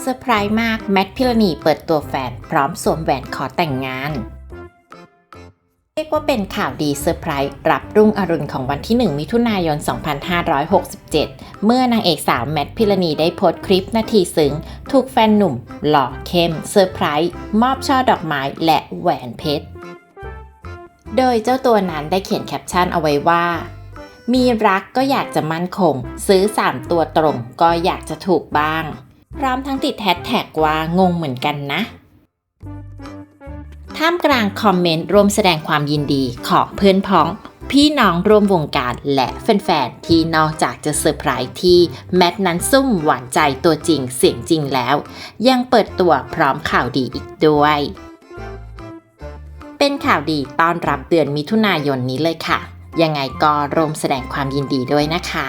เซอร์ไพรส์มาก แมทพิรณีเปิดตัวแฟน พร้อมสวมแหวนขอแต่งงาน เรียกว่าเป็นข่าวดีเซอร์ไพรส์รับรุ่งอรุณของวันที่ 1 มิถุนายน 2567 เมื่อนางเอกสาวแมทพิรณีได้โพสต์คลิปนาทีซึ้ง ถูกแฟนหนุ่ม หล่อเข้มเซอร์ไพรส์มอบช่อดอกไม้และแหวนเพชร โดยเจ้าตัวนั้นได้เขียนแคปชั่นเอาไว้ว่ามีรักก็อยากจะมั่นคง ซื้อ3ตัวตรงก็อยากจะถูกบ้าง พร้อมทั้งติดแฮชแท็กว่างงเหมือนกันนะ ท่ามกลางคอมเมนต์ร่วมแสดงความยินดีของเพื่อนพ้อง พี่น้องร่วมวงการและแฟนๆ ที่นอกจากจะเซอร์ไพรส์ที่แมทนั้นซุ่มหวานใจตัวจริงเสียงจริงแล้ว ยังเปิดตัวพร้อมข่าวดีอีกด้วย เป็นข่าวดีต้อนรับเดือนมิถุนายนนี้เลยค่ะ ยังไงก็ร่วมแสดงความยินดีด้วยนะคะ